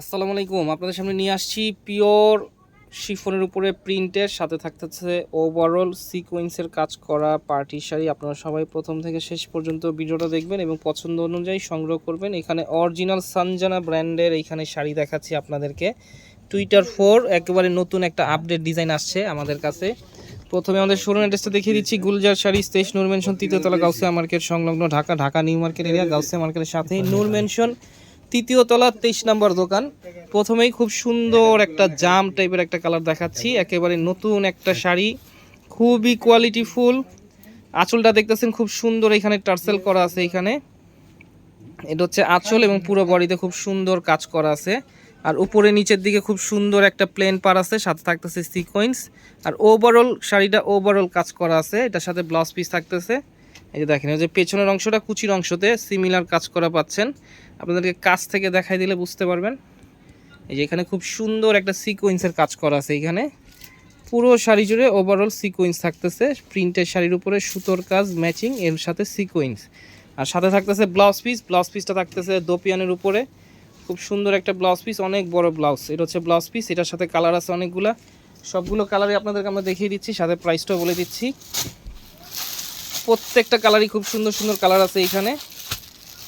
আসসালামু আলাইকুম, আপনাদের সামনে নিয়ে আসছি পিওর শিফনের উপরে প্রিন্টের, সাথে থাকতেছে ওভারঅল সিকোয়েন্সের কাজ করা পার্টি শাড়ি। আপনারা সবাই প্রথম থেকে শেষ পর্যন্ত ভিডিওটা দেখবেন এবং পছন্দ অনুযায়ী সংগ্রহ করবেন। এখানে অরিজিনাল সানজানা ব্র্যান্ডের এইখানে শাড়ি দেখাচ্ছি আপনাদেরকে। টুইটার ফোর একেবারে নতুন একটা আপডেট ডিজাইন আসছে আমাদের কাছে। প্রথমে আমাদের শোরুম অ্যাড্রেসটা দেখিয়ে দিচ্ছি, গুলজার শাড়ি স্টেশ নূর মেনশন তৃতীয়তলা গাউসিয়া মার্কেট সংলগ্ন Dhaka Dhaka new market area Gausia মার্কেটের সাথেই নূর মেনশন তৃতীয় তলা, তেইশ নম্বর দোকান। প্রথমেই খুব সুন্দর একটা জাম টাইপের একটা কালার দেখাচ্ছি। একেবারে নতুন একটা শাড়ি, খুবই কোয়ালিটি ফুল আঁচলটা দেখতেছেন, খুব সুন্দর এখানে টার্সেল করা আছে এখানে। এটা হচ্ছে আঁচল এবং পুরো বডিতে খুব সুন্দর কাজ করা আছে। আর উপরে নিচের দিকে খুব সুন্দর একটা প্লেন পার আছে, সাথে থাকতেছে সিকোয়েন্স আর ওভারঅল শাড়িটা ওভারঅল কাজ করা আছে, এটার সাথে ব্লাউজ পিস থাকতেছে। এই যে দেখেন, এই যে পেছনের অংশটা কুচির অংশতে সিমিলার কাজ করা পাচ্ছেন। আপনাদেরকে কাছ থেকে দেখাই দিলে বুঝতে পারবেন। এই যে এখানে খুব সুন্দর একটা সিকোয়েন্সের কাজ করা আছে এখানে। পুরো শাড়ি জুড়ে ওভারঅল সিকোয়েন্স থাকতেছে। প্রিন্টের শাড়ির উপরে সুতোর কাজ ম্যাচিং এর সাথে সিকোয়েন্স আর সাথে থাকতেছে ব্লাউজ পিস ব্লাউজ পিসটা থাকতেছে দোপিয়ানের উপরে। খুব সুন্দর একটা ব্লাউজ পিস অনেক বড় ব্লাউজ এটা হচ্ছে ব্লাউজ পিস এটার সাথে কালার আছে অনেকগুলা। সবগুলো কালারই আপনাদেরকে আমরা দেখিয়ে দিচ্ছি, সাথে প্রাইসটাও বলে দিচ্ছি। প্রত্যেকটা কালারই খুব সুন্দর সুন্দর কালার আছে এখানে।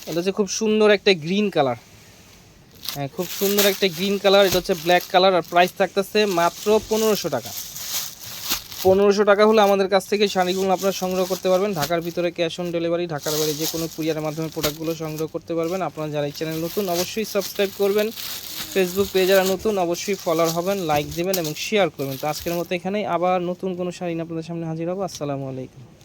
এটা হচ্ছে খুব সুন্দর একটা গ্রিন কালার। হ্যাঁ খুব সুন্দর একটা গ্রিন কালার, এটা হচ্ছে ব্ল্যাক কালার আর প্রাইস থাকতেছে মাত্র পনেরোশো টাকা। পনেরোশো টাকা হলে আমাদের কাছ থেকে শাড়িগুলো আপনারা সংগ্রহ করতে পারবেন। ঢাকার ভিতরে ক্যাশ অন ডেলিভারি, ঢাকার বাইরে যে কোনো কুরিয়ারের মাধ্যমে প্রোডাক্টগুলো সংগ্রহ করতে পারবেন। আপনারা যারা এই চ্যানেল নতুন, অবশ্যই সাবস্ক্রাইব করবেন। ফেসবুক পেজ যারা নতুন, অবশ্যই ফলোয়ার হবেন লাইক দেবেন এবং শেয়ার করবেন। তো আজকের মতো এখানেই আবার নতুন কোনো শাড়ি আপনাদের সামনে হাজির হব। আসসালামু আলাইকুম।